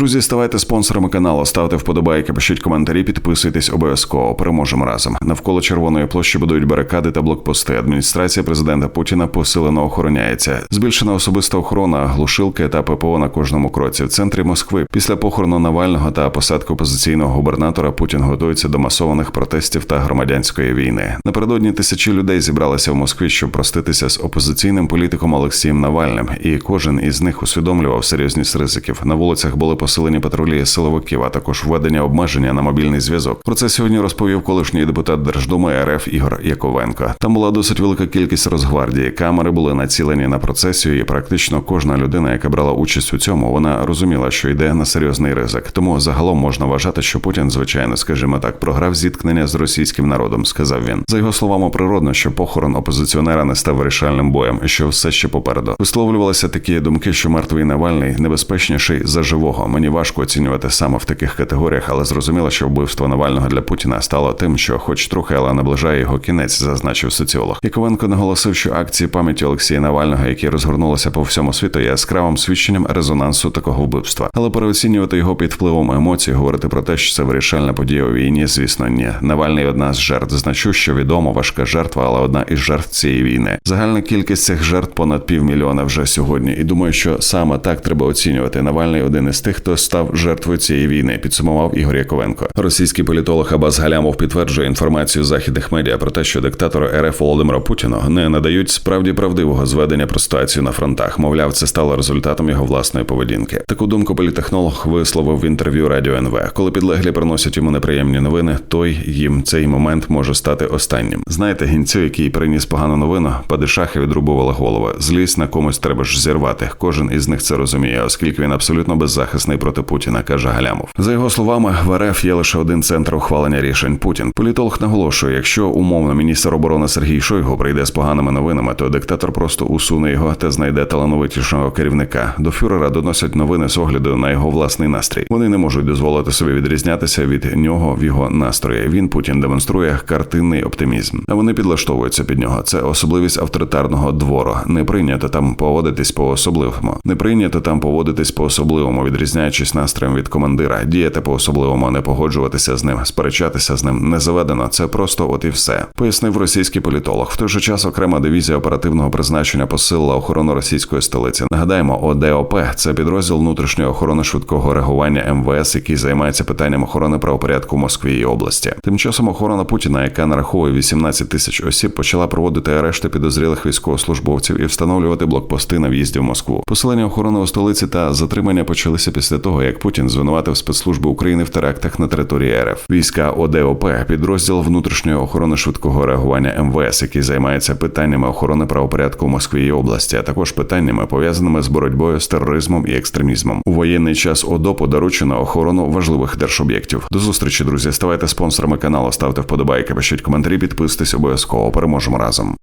Друзі, ставайте спонсорами каналу, ставте вподобайки, пишіть коментарі, підписуйтесь обов'язково. Переможемо разом. Навколо червоної площі будують барикади та блокпости. Адміністрація президента Путіна посилено охороняється. Збільшена особиста охорона, глушилки та ППО на кожному кроці. В центрі Москви після похорону Навального та посадки опозиційного губернатора Путін готується до масованих протестів та громадянської війни. Напередодні тисячі людей зібралися в Москві, щоб проститися з опозиційним політиком Олексієм Навальним, і кожен із них усвідомлював серйозність ризиків. На вулицях були посилені патрулі силовиків, а також введення обмеження на мобільний зв'язок. Про це сьогодні розповів колишній депутат Держдуми РФ Ігор Яковенко. Там була досить велика кількість розгвардії. Камери були націлені на процесію, і практично кожна людина, яка брала участь у цьому, вона розуміла, що йде на серйозний ризик. Тому загалом можна вважати, що Путін, звичайно, скажімо так, програв зіткнення з російським народом. Сказав він. За його словами, природно, що похорон опозиціонера не став вирішальним боєм, що все ще попереду. Висловлювалися такі думки, що мертвий Навальний небезпечніший за живого. Мені важко оцінювати саме в таких категоріях, але зрозуміло, що вбивство Навального для Путіна стало тим, що, хоч трохи, але наближає його кінець, зазначив соціолог. Яковенко наголосив, що акції пам'яті Олексія Навального, які розгорнулися по всьому світу, є яскравим свідченням резонансу такого вбивства. Але переоцінювати його під впливом емоцій, говорити про те, що це вирішальна подія у війні, звісно, ні. Навальний одна з жертв. Значу, що відомо важка жертва, але одна із жертв цієї війни. Загальна кількість цих жертв понад півмільйона вже сьогодні. І думаю, що саме так треба оцінювати. Навальний один із тих, хто став жертвою цієї війни. Підсумував Ігор Яковенко. Російський політолог Абаз Галямов підтверджує інформацію західних медіа про те, що диктатору РФ Володимира Путіна не надають справді правдивого зведення про ситуацію на фронтах. Мовляв, це стало результатом його власної поведінки. Таку думку політехнолог висловив в інтерв'ю Радіо НВ. Коли підлеглі приносять йому неприємні новини, той їм цей момент може стати останнім. Знаєте, гінцю, який приніс погану новину, падишахи відрубували голови. Злість на комусь треба ж зірвати. Кожен із них це розуміє, оскільки він абсолютно беззахисний проти Путіна, каже Галямов. За його словами, в РФ є лише один центр ухвалення рішень. Путін. Політолог наголошує, якщо умовно міністр оборони Сергій Шойгу прийде з поганими новинами, то диктатор просто усуне його та знайде талановитішого керівника. До фюрера доносять новини з огляду на його власний настрій. Вони не можуть дозволити собі відрізнятися від нього в його настрої. Він Путін демонструє картинний оптимізм. А вони підлаштовуються під нього. Це особливість авторитарного двору. Не прийнято там поводитись по особливому. Не прийнято там поводитись по особливому, відрізняючись настроєм від командира, діяти по особливому, не погоджуватися з ним, сперечатися з ним не заведено. Це просто от і все. Пояснив російський політолог. В той же час окрема дивізія оперативного призначення посилила охорону російської столиці. Нагадаємо, ОДОП це підрозділ внутрішньої охорони швидкого реагування МВС, який займається питанням охорони правопорядку Москві і області. Тим часом охорона Путіна, яка нараховує 18 тисяч осіб, почала проводити арешти підозрілих військовослужбовців і встановлювати блокпости на в'їзді в Москву. Посилення охорони у столиці та затримання почалися після того, як Путін звинуватив спецслужби України в терактах на території РФ. Війська ОДОП, підрозділ внутрішньої охорони швидкого реагування МВС, який займається питаннями охорони правопорядку в Москві і області, а також питаннями пов'язаними з боротьбою з тероризмом і екстремізмом. У воєнний час ОДО доручено охорону важливих держоб'єктів. До зустрічі, друзі. Ставайте спонсорами каналу, ставте вподобайки, пишіть коментарі, підписуйтесь обов'язково. Переможемо разом.